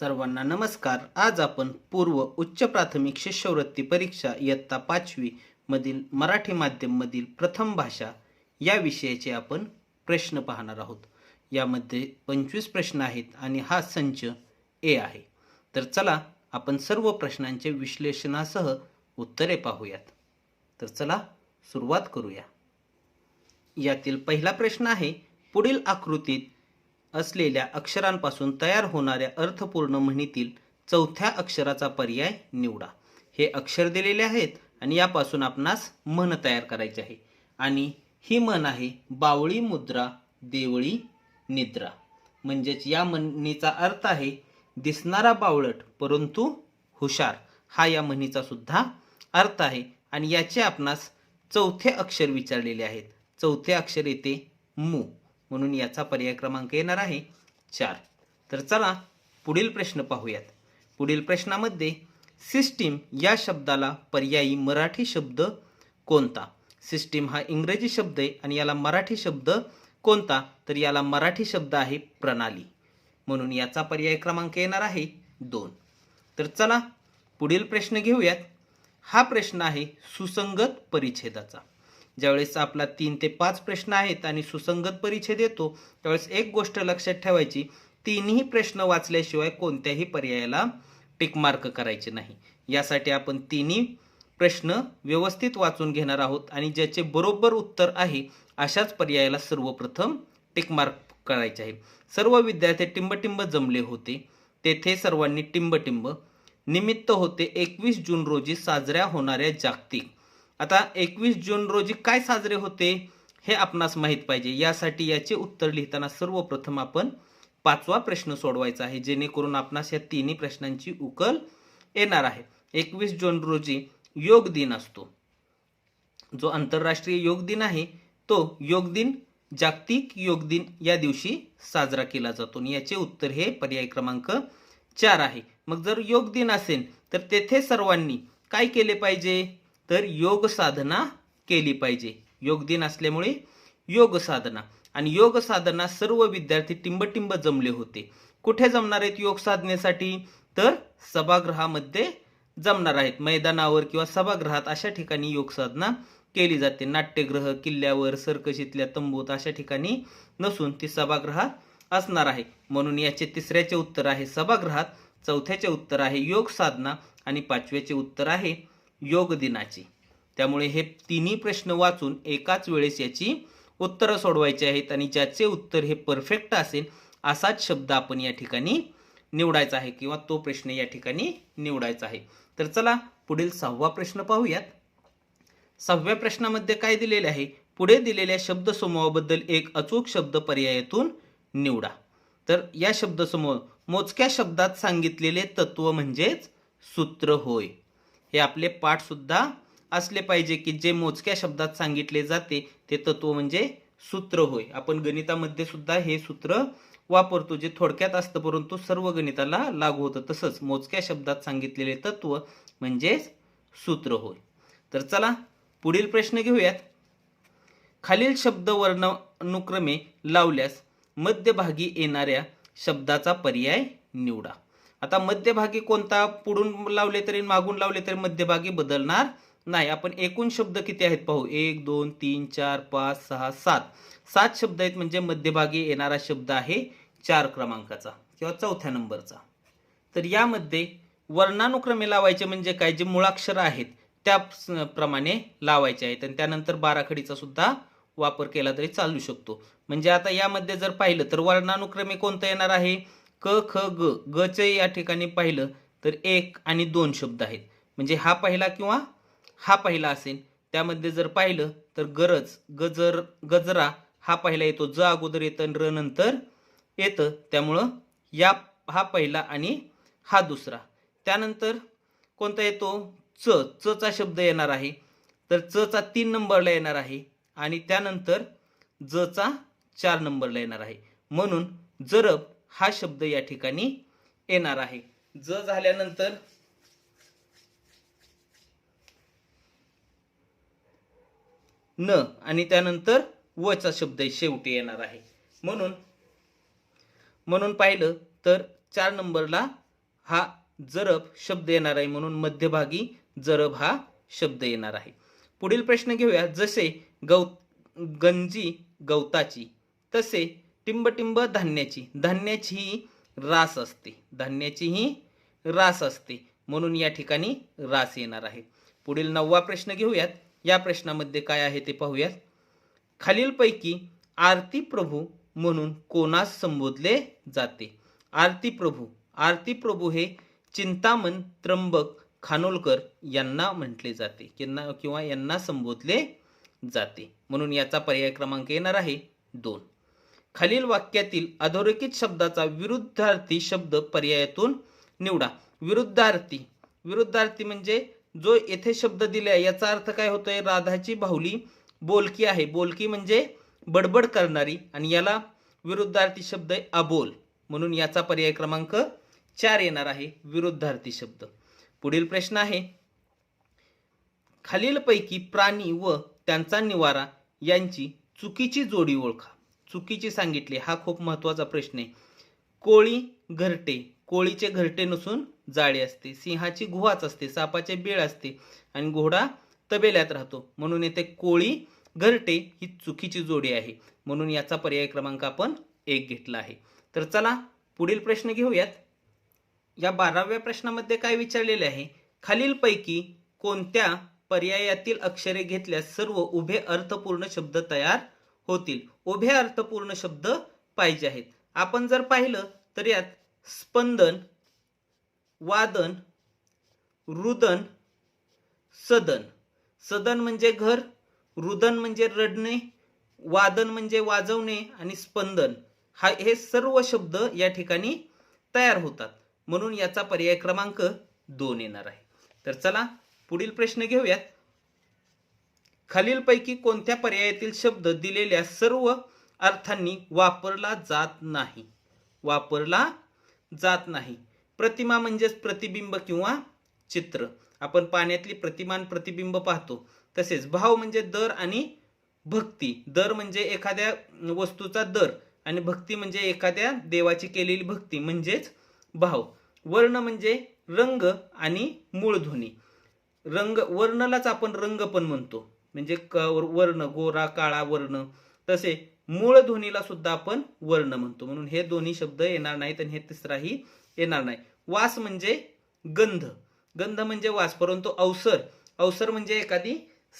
सर्वांना नमस्कार. आज आपण पूर्व उच्च प्राथमिक शिष्यवृत्ती परीक्षा इयत्ता पाचवी मधील मराठी माध्यममधील प्रथम भाषा या विषयाचे आपण प्रश्न पाहणार आहोत. यामध्ये पंचवीस प्रश्न आहेत आणि हा संच ए आहे. तर चला आपण सर्व प्रश्नांचे विश्लेषणासह उत्तरे पाहूयात. तर चला सुरुवात करूया. यातील पहिला प्रश्न आहे पुढील आकृतीत असलेल्या अक्षरांपासून तयार होणाऱ्या अर्थपूर्ण म्हणीतील चौथ्या अक्षराचा पर्याय निवडा. हे अक्षर दिलेले आहेत आणि यापासून आपणास म्हण तयार करायचे आहे. आणि ही म्हण आहे बावळी मुद्रा देवळी निद्रा. म्हणजेच या म्हणीचा अर्थ आहे दिसणारा बावळट परंतु हुशार. हा या म्हणीचा सुद्धा अर्थ आहे आणि याचे आपणास चौथे अक्षर विचारलेले आहेत. चौथे अक्षर येते मू. म्हणून याचा पर्याय क्रमांक येणार आहे चार. तर चला पुढील प्रश्न पाहूयात. पुढील प्रश्नामध्ये सिस्टीम या शब्दाला पर्यायी मराठी शब्द कोणता? सिस्टीम हा इंग्रजी शब्द आहे आणि याला मराठी शब्द कोणता? तर याला मराठी शब्द आहे प्रणाली. म्हणून याचा पर्याय क्रमांक येणार आहे दोन. तर चला पुढील प्रश्न घेऊयात. हा प्रश्न आहे सुसंगत परिच्छेदाचा. ज्यावेळेस आपला तीन ते पाच प्रश्न आहेत आणि सुसंगत परिच्छेद येतो त्यावेळेस एक गोष्ट लक्षात ठेवायची तीनही प्रश्न वाचल्याशिवाय कोणत्याही पर्यायाला टिकमार्क करायचे नाही. यासाठी आपण तिन्ही प्रश्न व्यवस्थित वाचून घेणार आहोत आणि ज्याचे बरोबर उत्तर आहे अशाच पर्यायाला सर्वप्रथम टिकमार्क करायचे आहे. सर्व विद्यार्थी टिंबटिंब जमले होते तेथे सर्वांनी टिंबटिंब निमित्त होते एकवीस जून रोजी साजऱ्या होणाऱ्या जागतिक आता एकवीस जून रोजी काय साजरे होते हे आपणास माहीत पाहिजे. यासाठी याचे उत्तर लिहिताना सर्वप्रथम आपण पाचवा प्रश्न सोडवायचा आहे जेणेकरून आपणास या तिन्ही प्रश्नांची उकल येणार आहे. एकवीस जून रोजी योग दिन असतो. जो आंतरराष्ट्रीय योग दिन आहे तो योग दिन जागतिक योग दिन या दिवशी साजरा केला जातो. आणि याचे उत्तर हे पर्याय क्रमांक चार आहे. मग जर योग दिन असेल तर तेथे सर्वांनी काय केले पाहिजे? तर योग साधना केली पाहिजे. योग दिन असल्यामुळे योग साधना. आणि योग साधना सर्व विद्यार्थी टिंबटिंब जमले होते. कुठे जमणार आहेत योग साधनेसाठी? तर सभागृहामध्ये जमणार आहेत. मैदानावर किंवा सभागृहात अशा ठिकाणी योग साधना केली जाते. नाट्यगृह किल्ल्यावर सर्कशीतल्या तंबूत अशा ठिकाणी नसून ती सभागृहात असणार आहे. म्हणून याचे तिसऱ्याचे उत्तर आहे सभागृहात चौथ्याचे उत्तर आहे योग साधना आणि पाचव्याचे उत्तर आहे योग दिनाची. त्यामुळे हे तिन्ही प्रश्न वाचून एकाच वेळेस याची उत्तरं सोडवायची आहेत आणि ज्याचे उत्तर हे परफेक्ट असेल असाच शब्द आपण या ठिकाणी निवडायचा आहे किंवा तो प्रश्न या ठिकाणी निवडायचा आहे. तर चला पुढील सहावा प्रश्न पाहूयात. सहाव्या प्रश्नामध्ये काय दिलेले आहे? पुढे दिलेल्या शब्दसमूहाबद्दल एक अचूक शब्द पर्यायातून निवडा. तर या शब्दसमूह मोजक्या शब्दात सांगितलेले तत्व म्हणजेच सूत्र होय. हे आपले पाठसुद्धा असले पाहिजे की जे मोजक्या शब्दात सांगितले जाते ते तत्व म्हणजे सूत्र होय. आपण गणितामध्ये सुद्धा हे सूत्र वापरतो जे थोडक्यात असतं परंतु सर्व गणिताला लागू होतं. तसंच मोजक्या शब्दात सांगितलेले तत्व म्हणजेच सूत्र होय. तर चला पुढील प्रश्न घेऊयात. खालील शब्द वर्णानुक्रमे लावल्यास मध्यभागी येणाऱ्या शब्दाचा पर्याय निवडा. आता मध्यभागी कोणता पुढून लावले तरी मागून लावले तरी मध्यभागी बदलणार नाही. आपण एकूण शब्द किती आहेत पाहू? एक दोन तीन चार पाच सहा सात. सात शब्द आहेत म्हणजे मध्यभागी येणारा शब्द आहे चार क्रमांकाचा किंवा चौथ्या नंबरचा. तर यामध्ये वर्णानुक्रमे लावायचे म्हणजे काय? जे मुळाक्षर आहेत त्या प्रमाणे लावायचे आहेत. आणि त्यानंतर बाराखडीचा सुद्धा वापर केला तरी चालू शकतो. म्हणजे आता यामध्ये जर पाहिलं तर वर्णानुक्रमे कोणतं येणार आहे? क ख ग ग या ठिकाणी पाहिलं तर एक आणि दोन शब्द आहेत. म्हणजे हा पहिला किंवा हा पहिला असेल त्यामध्ये जर पाहिलं तर गरज गजर गजरा हा पहिला येतो. ज अगोदर येतं र नंतर येतं. त्यामुळं या हा पहिला आणि हा दुसरा. त्यानंतर कोणता येतो? च च चा शब्द येणार आहे. तर चचा तीन नंबरला येणार आहे आणि त्यानंतर जचा चार नंबरला येणार आहे. म्हणून जरब हा शब्द या ठिकाणी येणार आहे. ज झाल्यानंतर न आणि त्यानंतर वचा शब्द शेवटी येणार आहे. म्हणून म्हणून पाहिलं तर चार नंबरला हा जरब शब्द येणार आहे. म्हणून मध्यभागी जरब हा शब्द येणार आहे. पुढील प्रश्न घेऊया. जसे गौ गंजी गवताची तसे टिंबटिंब धान्याची. धान्याची ही रास असते. धान्याची ही रास असते. म्हणून या ठिकाणी रास येणार आहे. पुढील नववा प्रश्न घेऊयात. या प्रश्नामध्ये काय आहे ते पाहूयात. खालीलपैकी आरती प्रभू म्हणून कोणास संबोधले जाते? आरती प्रभू. आरती प्रभू हे चिंतामण त्र्यंबक खानोलकर यांना म्हटले जाते. किंवा किंवा यांना संबोधले जाते. म्हणून याचा पर्याय क्रमांक येणार आहे दोन. खालील वाक्यातील अधोरेखित शब्दाचा विरुद्धार्थी शब्द पर्यायातून निवडा. विरुद्धार्थी. विरुद्धार्थी म्हणजे जो येथे शब्द दिला आहे याचा अर्थ काय होतोय? राधाची बाहुली बोलकी आहे. बोलकी म्हणजे बडबड करणारी आणि याला विरुद्धार्थी शब्द आहे अबोल. म्हणून याचा पर्याय क्रमांक चार येणार आहे विरुद्धार्थी शब्द. पुढील प्रश्न आहे खालीलपैकी प्राणी व त्यांचा निवारा यांची चुकीची जोडी ओळखा. चुकीची सांगितली हा खूप महत्त्वाचा प्रश्न आहे. कोळी घरटे कोळीचे घरटे नसून जाळे असते. सिंहाची गुहाच असते सापाचे बेळ असते आणि घोडा तबेल्यात राहतो. म्हणून येथे कोळी घरटे ही चुकीची जोडी आहे. म्हणून याचा पर्याय क्रमांक आपण एक घेतला आहे. तर चला पुढील प्रश्न घेऊयात. या बाराव्या प्रश्नामध्ये काय विचारलेले आहे? खालीलपैकी कोणत्या पर्यायातील अक्षरे घेतल्यास सर्व उभे अर्थपूर्ण शब्द तयार होतील. उभे अर्थपूर्ण शब्द पाहिजे आहेत. आपण जर पाहिलं तर यात स्पंदन वादन रुदन सदन. सदन म्हणजे घर रुदन म्हणजे रडणे वादन म्हणजे वाजवणे आणि स्पंदन. हा हे सर्व शब्द या ठिकाणी तयार होतात. म्हणून याचा पर्याय क्रमांक दोन येणार आहे. तर चला पुढील प्रश्न घेऊयात. खालीलपैकी कोणत्या पर्यायातील शब्द दिलेल्या सर्व अर्थांनी वापरला जात नाही? वापरला जात नाही. प्रतिमा म्हणजेच प्रतिबिंब किंवा चित्र. आपण पाण्यातली प्रतिमान प्रतिबिंब पाहतो. तसेच भाव म्हणजे दर आणि भक्ती. दर म्हणजे एखाद्या वस्तूचा दर आणि भक्ती म्हणजे एखाद्या देवाची केलेली भक्ती म्हणजेच भाव. वर्ण म्हणजे रंग आणि मूळध्वनी रंग वर्णालाच आपण रंग पण म्हणतो. म्हणजे क वर्ण गोरा काळा वर्ण तसे मूळ ध्वनीला सुद्धा आपण वर्ण म्हणतो. म्हणून हे दोन्ही शब्द येणार नाहीत आणि हे तिसराही येणार नाही. वास म्हणजे गंध. गंध म्हणजे वास परंतु अवसर. अवसर म्हणजे एखादी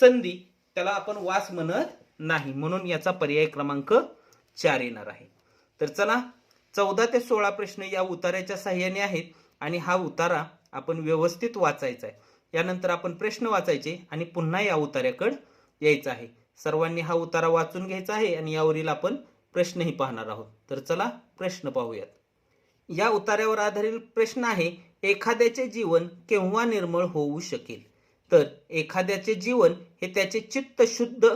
संधी. त्याला आपण वास म्हणत नाही. म्हणून याचा पर्याय क्रमांक चार येणार आहे. तर चला चौदा ते सोळा प्रश्न या उतार्याच्या साह्याने आहेत आणि हा उतारा आपण व्यवस्थित वाचायचा आहे. यानंतर आपण प्रश्न वाचायचे आणि पुन्हा या उतार्याकडे यायचं आहे. सर्वांनी हा उतारा वाचून घ्यायचा आहे आणि यावरील आपण प्रश्नही पाहणार आहोत. तर चला प्रश्न पाहूयात. या उतार्यावर आधारित प्रश्न आहे एखाद्याचे जीवन केव्हा निर्मळ होऊ शकेल? तर एखाद्याचे जीवन हे त्याचे चित्त शुद्ध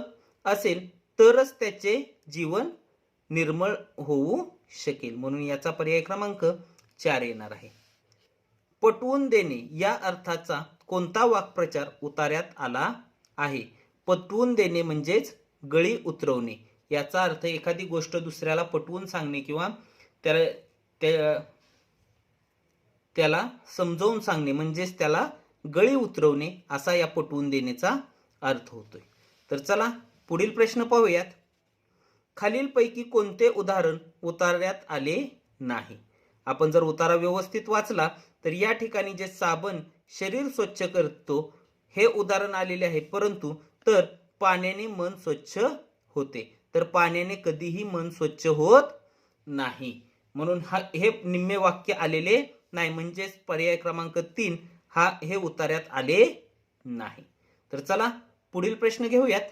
असेल तरच त्याचे जीवन निर्मळ होऊ शकेल. म्हणून याचा पर्याय क्रमांक चार येणार आहे. पटवून देणे या अर्थाचा कोणता वाक्प्रचार उतार्यात आला आहे? पटवून देणे म्हणजेच गळी उतरवणे. याचा अर्थ एखादी गोष्ट दुसऱ्याला पटवून सांगणे किंवा त्याला त्या- त्याला समजावून सांगणे म्हणजेच त्याला गळी उतरवणे असा या पटवून देण्याचा अर्थ होतोय. तर चला पुढील प्रश्न पाहूयात. खालीलपैकी कोणते उदाहरण उतारण्यात आले नाही? आपण जर उतारा व्यवस्थित वाचला तर या ठिकाणी जे साबण शरीर स्वच्छ करतो हे उदाहरण आलेले आहे. परंतु तर पाण्याने मन स्वच्छ होते. तर पाण्याने कधीही मन स्वच्छ होत नाही. म्हणून हा हे निम्मे वाक्य आलेले नाही. म्हणजेच पर्याय क्रमांक तीन हा हे उतार्यात आले नाही. तर चला पुढील प्रश्न घेऊयात.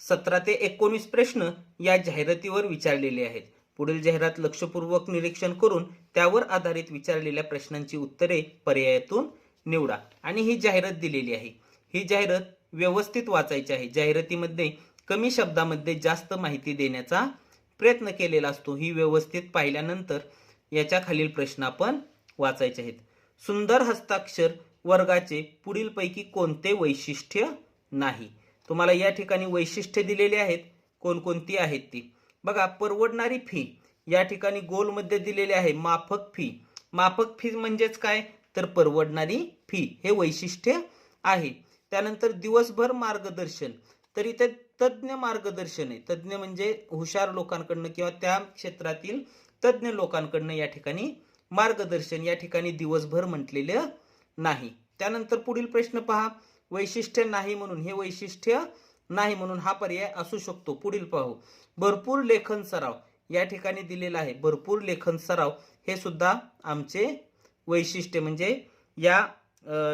सतरा ते एकोणीस प्रश्न या जाहिरातीवर विचारलेले आहेत. पुढील जाहिरात लक्षपूर्वक निरीक्षण करून त्यावर आधारित विचारलेल्या प्रश्नांची उत्तरे पर्यायातून निवडा. आणि ही जाहिरात दिलेली आहे. ही जाहिरात व्यवस्थित वाचायची आहे. जाहिरातीमध्ये कमी शब्दामध्ये जास्त माहिती देण्याचा प्रयत्न केलेला असतो. ही व्यवस्थित पाहिल्यानंतर याच्या खालील प्रश्न आपण वाचायचे आहेत. सुंदर हस्ताक्षर वर्गाचे पुढीलपैकी कोणते वैशिष्ट्य नाही? तुम्हाला या ठिकाणी वैशिष्ट्य दिलेली आहेत. कोणकोणती आहेत ती? बघा परवडणारी फी या ठिकाणी गोलमध्ये दिलेली आहे. माफक फी माफक फी म्हणजेच काय? तर परवडणारी फी हे वैशिष्ट्य आहे. त्यानंतर दिवसभर मार्गदर्शन. तर इथे तज्ज्ञ मार्गदर्शन आहे. तज्ज्ञ म्हणजे हुशार लोकांकडनं किंवा त्या क्षेत्रातील तज्ज्ञ लोकांकडनं या ठिकाणी मार्गदर्शन या ठिकाणी दिवसभर म्हटलेलं नाही. त्यानंतर पुढील प्रश्न पहा. वैशिष्ट्य नाही म्हणून हे वैशिष्ट्य नाही म्हणून हा पर्याय असू शकतो. पुढील पाहू. भरपूर लेखन सराव. या ठिकाणी दिलेला आहे. भरपूर लेखन सराव हे सुद्धा आमचे वैशिष्ट्य म्हणजे या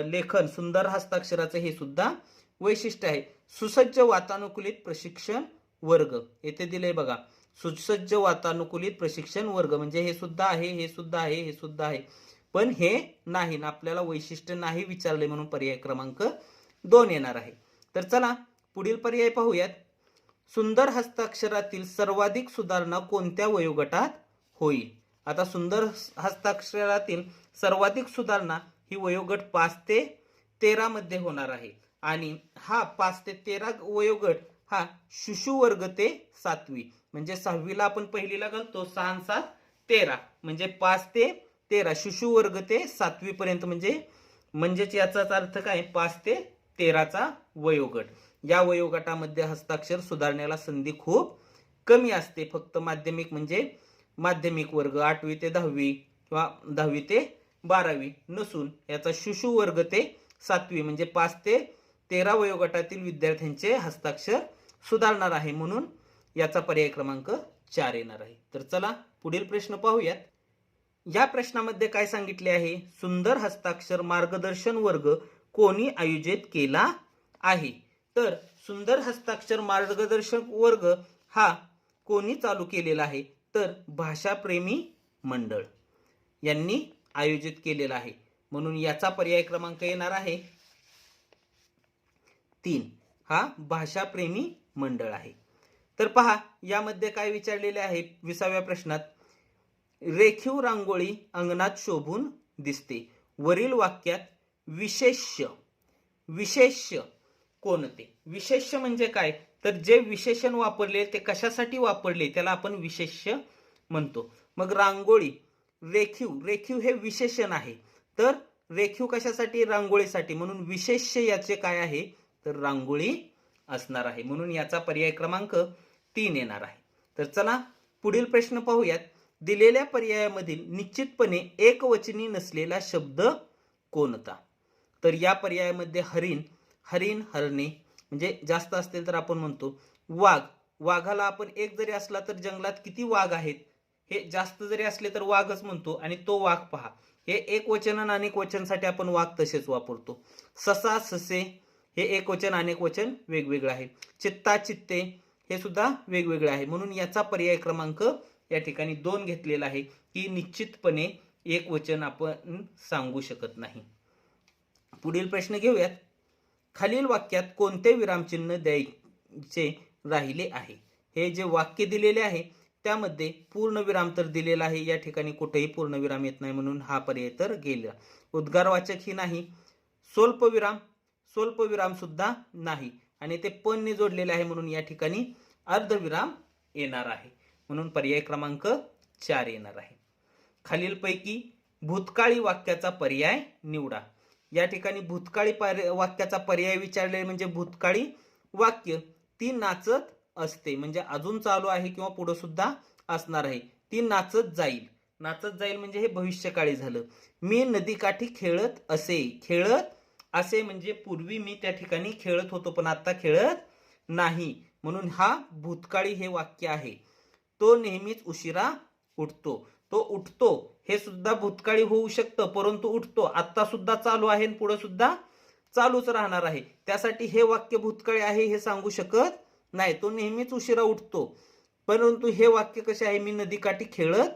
लेखन सुंदर हस्ताक्षराचं हे सुद्धा वैशिष्ट्य आहे. सुसज्ज वातानुकूलित प्रशिक्षण वर्ग. येथे दिले बघा. सुसज्ज वातानुकूलित प्रशिक्षण वर्ग. म्हणजे हे सुद्धा आहे हे सुद्धा आहे हे सुद्धा आहे. पण हे नाही ना आपल्याला वैशिष्ट्य नाही विचारले म्हणून पर्याय क्रमांक दोन येणार आहे. तर चला पुढील पर्याय पाहूयात. सुंदर हस्ताक्षरातील सर्वाधिक सुधारणा कोणत्या वयोगटात होईल? आता सुंदर हस्ताक्षरातील सर्वाधिक सुधारणा ही वयोगट पाच ते तेरामध्ये होणार आहे. आणि हा पाच ते तेरा वयोगट हा शिशुवर्ग ते सातवी. म्हणजे सहावीला आपण पहिलीला घालतो सहा सात तेरा. म्हणजे पाच ते तेरा शिशुवर्ग ते सातवीपर्यंत म्हणजे म्हणजेच याचाच अर्थ काय? पाच ते तेराचा वयोगट. या वयोगटामध्ये हस्ताक्षर सुधारण्याला संधी खूप कमी असते. फक्त माध्यमिक म्हणजे माध्यमिक वर्ग आठवी ते दहावी किंवा दहावी ते बारावी नसून याचा शिशु वर्ग ते सातवी म्हणजे पाच ते तेरा वयोगटातील विद्यार्थ्यांचे हस्ताक्षर सुधारणार आहे म्हणून याचा पर्याय क्रमांक चार येणार आहे. तर चला पुढील प्रश्न पाहूयात. या प्रश्नामध्ये काय सांगितले आहे? सुंदर हस्ताक्षर मार्गदर्शन वर्ग कोणी आयोजित केला आहे? तर सुंदर हस्ताक्षर मार्गदर्शक वर्ग हा कोणी चालू केलेला आहे? तर भाषाप्रेमी मंडळ. यांनी आयोजित केलेला आहे. म्हणून याचा पर्याय क्रमांक येणार आहे. तीन. हा भाषाप्रेमी मंडळ आहे. तर पहा यामध्ये काय विचारलेले आहे? विसाव्या प्रश्नात रेखीव रांगोळी अंगणात शोभून दिसते. वरील वाक्यात विशेष विशेष कोणते? विशेष म्हणजे काय? तर जे विशेषण वापरले ते कशासाठी वापरले? त्याला आपण विशेष म्हणतो. मग रांगोळी रेखीव रेखीव हे विशेषण आहे. तर रेखीव कशासाठी? रांगोळीसाठी. म्हणून विशेष्य याचे काय आहे? तर रांगोळी असणार आहे. म्हणून याचा पर्याय क्रमांक तीन येणार आहे. तर चला पुढील प्रश्न पाहूयात. दिलेल्या पर्यायामधील निश्चितपणे एकवचनी नसलेला शब्द कोणता? तर या पर्यायामध्ये हरिण हरिण हरणे म्हणजे जास्त असतील तर आपण म्हणतो वाघ. वाघाला आपण एक जरी असला तर जंगलात किती वाघ आहेत? हे जास्त जरी असले तर वाघच म्हणतो आणि तो वाघ पहा. हे एक वचन आणि अनेक वचनसाठी आपण वाघ तसेच वापरतो. ससा ससे हे एक वचन अनेक वचन वेगवेगळं आहे. चित्ता चित्ते हे सुद्धा वेगवेगळे आहे. म्हणून याचा पर्याय क्रमांक या ठिकाणी दोन घेतलेला आहे की निश्चितपणे एक वचन आपण सांगू शकत नाही. पुढील प्रश्न घेऊयात. खालील वाक्यात कोणते विरामचिन्ह द्यायचे राहिले आहे? हे जे वाक्य दिलेले आहे त्यामध्ये पूर्णविराम तर दिलेला आहे. या ठिकाणी कुठेही पूर्णविराम येत नाही म्हणून हा पर्याय तर गेला. उद्गारवाचक ही नाही. स्वल्पविराम स्वल्पविरामसुद्धा सुद्धा नाही. आणि ते पणने जोडलेले आहे म्हणून या ठिकाणी अर्धविराम येणार आहे. म्हणून पर्याय क्रमांक चार येणार आहे. खालीलपैकी भूतकाळी वाक्याचा पर्याय निवडा. या ठिकाणी भूतकाळी पर्य- वाक्याचा पर्याय विचारले म्हणजे भूतकाळी वाक्य ती नाचत असते. म्हणजे अजून चालू आहे किंवा पुढे सुद्धा असणार आहे. ती नाचत जाईल. नाचत जाईल म्हणजे हे भविष्यकाळी झालं. मी नदीकाठी खेळत असे. खेळत असे म्हणजे पूर्वी मी त्या ठिकाणी खेळत होतो पण आता खेळत नाही. म्हणून हा भूतकाळी हे वाक्य आहे. तो नेहमीच उशिरा उठतो. तो उठतो हे सुद्धा भूतकाळी होऊ शकतं परंतु उठतो. आत्ता सुद्धा चालू आहे आणि पुढे सुद्धा चालूच राहणार आहे. त्यासाठी हे वाक्य भूतकाळी आहे हे सांगू शकत नाही तो नेहमीच उशिरा उठतो. परंतु हे वाक्य कसे आहे? मी नदीकाठी खेळत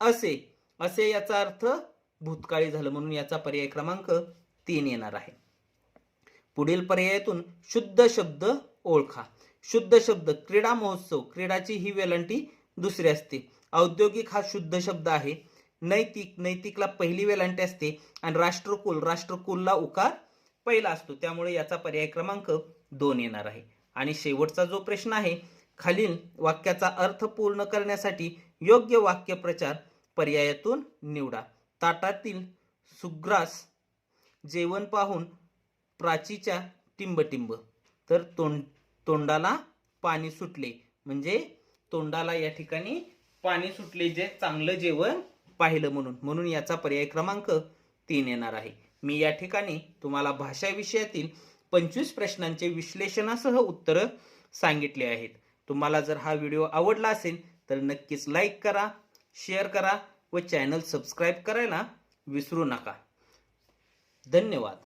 असे. असे याचा अर्थ भूतकाळी झालं. म्हणून याचा पर्याय क्रमांक तीन येणार आहे. पुढील पर्यायातून शुद्ध शब्द ओळखा. शुद्ध शब्द क्रीडा महोत्सव. क्रीडाची ही वेलांटी दुसरी असते. औद्योगिक हा शुद्ध शब्द आहे. नैतिक नैतिकला पहिली वेलांटी असते आणि राष्ट्रकुल राष्ट्रकुलला उकार पहिला असतो. त्यामुळे याचा पर्याय क्रमांक दोन येणार आहे. आणि शेवटचा जो प्रश्न आहे खालील वाक्याचा अर्थ पूर्ण करण्यासाठी योग्य वाक्यप्रचार पर्यायातून निवडा. ताटातील सुग्रास जेवण पाहून प्राचीच्या टिंबटिंब. तर तोंड तोंडाला पाणी सुटले. म्हणजे तोंडाला या ठिकाणी पाणी सुटले जे चांगलं जेवण पाहिलं म्हणून. म्हणून याचा पर्याय क्रमांक तीन येणार आहे. मी या ठिकाणी तुम्हाला भाषा विषयातील पंचवीस प्रश्नांचे विश्लेषणासह उत्तरं सांगितले आहेत. तुम्हाला जर हा व्हिडिओ आवडला असेल तर नक्कीच लाईक करा शेअर करा व चॅनल सबस्क्राईब करायला विसरू नका. धन्यवाद.